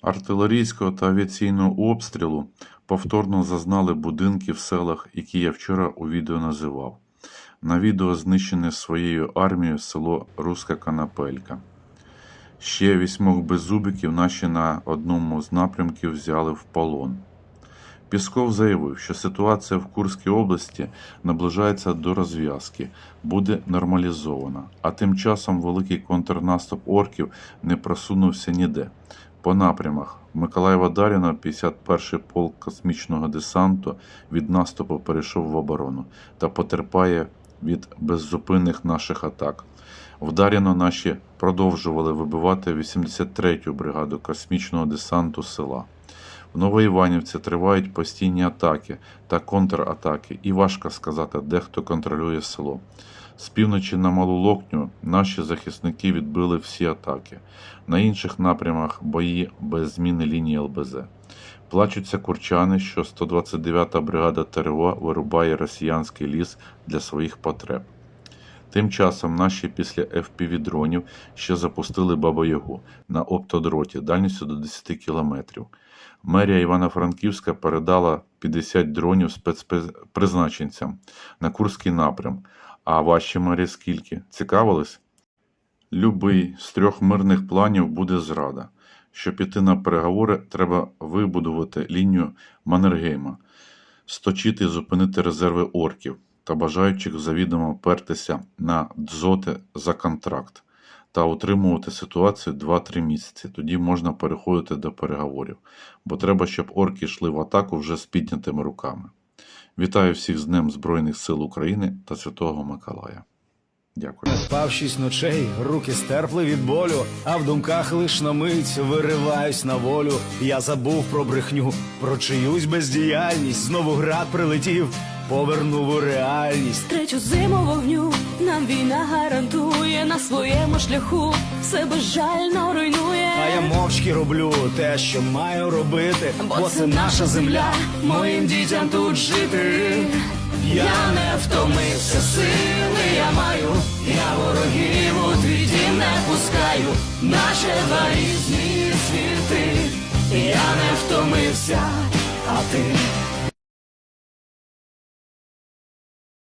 Артилерійського та авіаційного обстрілу повторно зазнали будинки в селах, які я вчора у відео називав. На відео знищене своєю армією село Руська Канапелька. Ще вісьмох беззубиків наші на одному з напрямків взяли в полон. Пісков заявив, що ситуація в Курській області наближається до розв'язки, буде нормалізована, а тим часом великий контрнаступ орків не просунувся ніде. По напрямах Миколаєва Даріна, 51-й полк космічного десанту від наступу перейшов в оборону та потерпає від беззупинних наших атак. В Даріно наші продовжували вибивати 83-ю бригаду космічного десанту села. В Новоіванівці тривають постійні атаки та контратаки, і важко сказати, де хто контролює село. З півночі на Малу Локню наші захисники відбили всі атаки. На інших напрямах бої без зміни лінії ЛБЗ. Плачуться курчани, що 129-та бригада ТРО вирубає росіянський ліс для своїх потреб. Тим часом наші після FPV-дронів ще запустили Бабу-Ягу на оптодроті дальністю до 10 кілометрів. Мерія Івано-Франківська передала 50 дронів спецпризначенцям на Курський напрям. А ваші мері скільки? Цікавились? Любий з трьох мирних планів буде зрада. Щоб піти на переговори, треба вибудувати лінію Маннергейма, сточити і зупинити резерви орків та бажаючих завідомо пертися на дзоти за контракт та утримувати ситуацію 2-3 місяці. Тоді можна переходити до переговорів, бо треба, щоб орки йшли в атаку вже з піднятими руками. Вітаю всіх з Днем Збройних сил України та Святого Миколая. Дякую. Не спав шість ночей, руки стерпли від болю, а в думках лиш на мить вириваюсь на волю. Я забув про брехню, про чиюсь бездіяльність. Знову град прилетів, повернув у реальність. Третю зиму вогню нам війна гарантує на своєму шляху все безжально руйнує. А я мовчки роблю те, що маю робити, бо це наша земля, моїм дітям тут жити. Я не втомився, я ворогів у твій дім не пускаю, наче два різні світи. Я не втомився, а ти